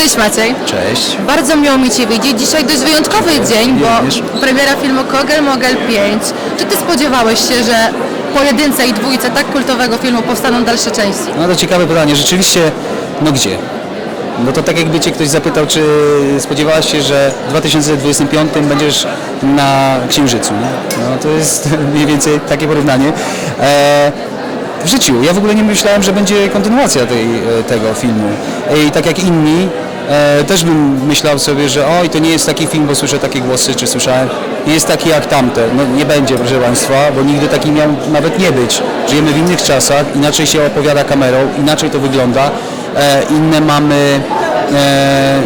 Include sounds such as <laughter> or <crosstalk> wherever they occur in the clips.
Cześć Maciej. Cześć. Bardzo miło mi Cię widzieć. Dzisiaj dość wyjątkowy dzień, bo Również. premiera filmu Kogel Mogel 5. Czy Ty spodziewałeś się, że po jedynce i dwójce tak kultowego filmu powstaną dalsze części? No to ciekawe pytanie. Rzeczywiście, no gdzie? No to tak jakby Cię ktoś zapytał, czy spodziewałaś się, że w 2025 będziesz na Księżycu, nie? No to jest <laughs> mniej więcej takie porównanie. E, w życiu. Ja w ogóle nie myślałem, że będzie kontynuacja tej, e, tego filmu. I tak jak inni, e, też bym myślał sobie, że oj, to nie jest taki film, bo słyszę takie głosy, czy słyszałem, nie jest taki jak tamte. No nie będzie, proszę Państwa, bo nigdy taki miał nawet nie być. Żyjemy w innych czasach, inaczej się opowiada kamerą, inaczej to wygląda, e, inne mamy... E,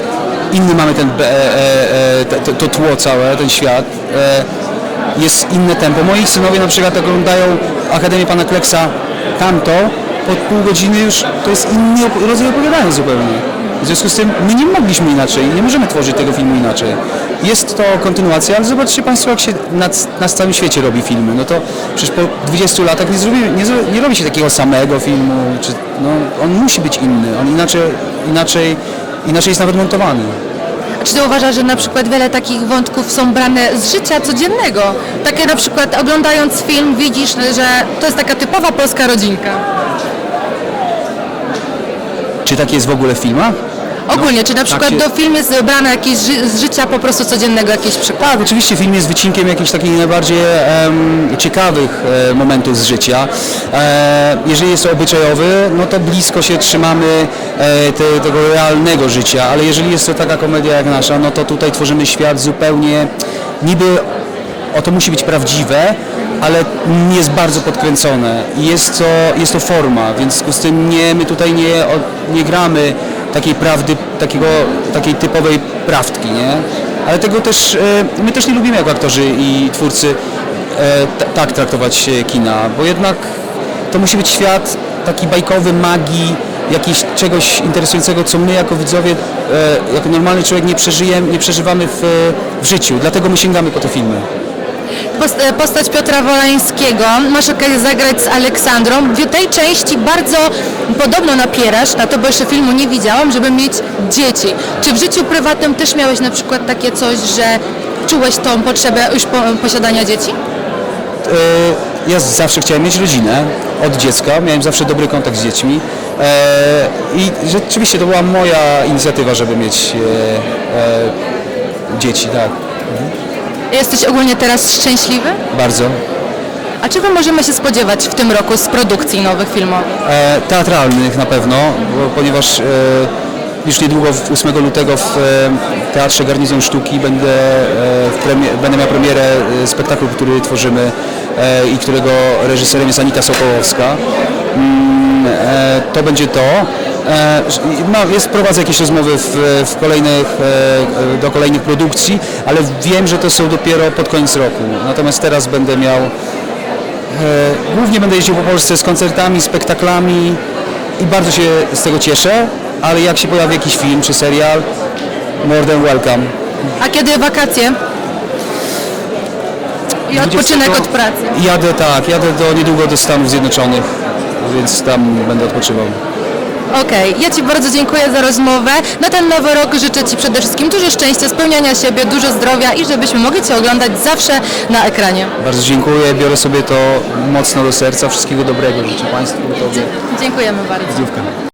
y, inny mamy ten, e, e, e, to, to tło całe, ten świat. E, jest inne tempo. Moi synowie na przykład oglądają Akademię Pana Kleksa tamto, po pół godziny już to jest inny rodzaj opowiadania zupełnie. W związku z tym my nie mogliśmy inaczej, nie możemy tworzyć tego filmu inaczej. Jest to kontynuacja, ale zobaczcie Państwo, jak się na, na całym świecie robi filmy. No to przecież po 20 latach nie, zrobi, nie, nie robi się takiego samego filmu. Czy, no, on musi być inny, on inaczej, inaczej, inaczej jest nawet montowany. A Czy Ty uważasz, że na przykład wiele takich wątków są brane z życia codziennego? Takie na przykład oglądając film widzisz, że to jest taka typowa polska rodzinka. Czy tak jest w ogóle w filmach? Ogólnie, czy na przykład się- do filmu jest brane jakieś ży- z życia po prostu codziennego jakieś przykłady? Tak, oczywiście film jest wycinkiem jakichś takich najbardziej em, ciekawych e, momentów z życia. E, jeżeli jest obyczajowy, no to blisko się trzymamy e, te, tego realnego życia, ale jeżeli jest to taka komedia jak nasza, no to tutaj tworzymy świat zupełnie niby o to musi być prawdziwe, ale nie jest bardzo podkręcone jest to, jest to forma, więc w związku z tym nie, my tutaj nie, nie gramy takiej prawdy, takiego, takiej typowej prawdki, nie? Ale tego też, e, my też nie lubimy jako aktorzy i twórcy e, tak traktować e, kina, bo jednak to musi być świat taki bajkowy, magii, jakiegoś czegoś interesującego, co my jako widzowie, jako normalny człowiek nie przeżyjemy, nie przeżywamy w, w życiu, dlatego my sięgamy po te filmy. E, Postać Piotra Wolańskiego, masz okazję zagrać z Aleksandrą. W tej części bardzo podobno napierasz na to, bo jeszcze filmu nie widziałam, żeby mieć dzieci. Czy w życiu prywatnym też miałeś na przykład takie coś, że czułeś tą potrzebę już po, posiadania dzieci? E, Ja zawsze chciałem mieć rodzinę od dziecka, miałem zawsze dobry kontakt z dziećmi e, i rzeczywiście to była moja inicjatywa, żeby mieć dzieci, tak, Jesteś ogólnie teraz szczęśliwy? bardzo. A czego możemy się spodziewać w tym roku z produkcji nowych filmowych? E, teatralnych na pewno, bo, ponieważ e, już niedługo w 8 lutego w e, Teatrze Garnizon Sztuki będę, e, będę miał premierę e, spektaklu, który tworzymy e, i którego reżyserem jest Anita Sokołowska. Mm, e, to będzie to. E, no, jest, prowadzę jakieś rozmowy w, w kolejnych, e, do kolejnych produkcji, ale wiem, że to są dopiero pod koniec roku. Natomiast teraz będę miał Głównie będę jeździł po Polsce z koncertami, spektaklami i bardzo się z tego cieszę, ale jak się pojawi jakiś film czy serial, more than welcome. A kiedy wakacje? I odpoczynek 20 od pracy. Jadę tak, jadę do, niedługo do Stanów Zjednoczonych, więc tam będę odpoczywał. Okej, ja Ci bardzo dziękuję za rozmowę. Na ten nowy rok życzę Ci przede wszystkim dużo szczęścia, spełniania siebie, dużo zdrowia i żebyśmy mogli Cię oglądać zawsze na ekranie. Bardzo dziękuję, biorę sobie to mocno do serca, wszystkiego dobrego życzę Państwu, Tobie. Dziękujemy bardzo. Zdrówka.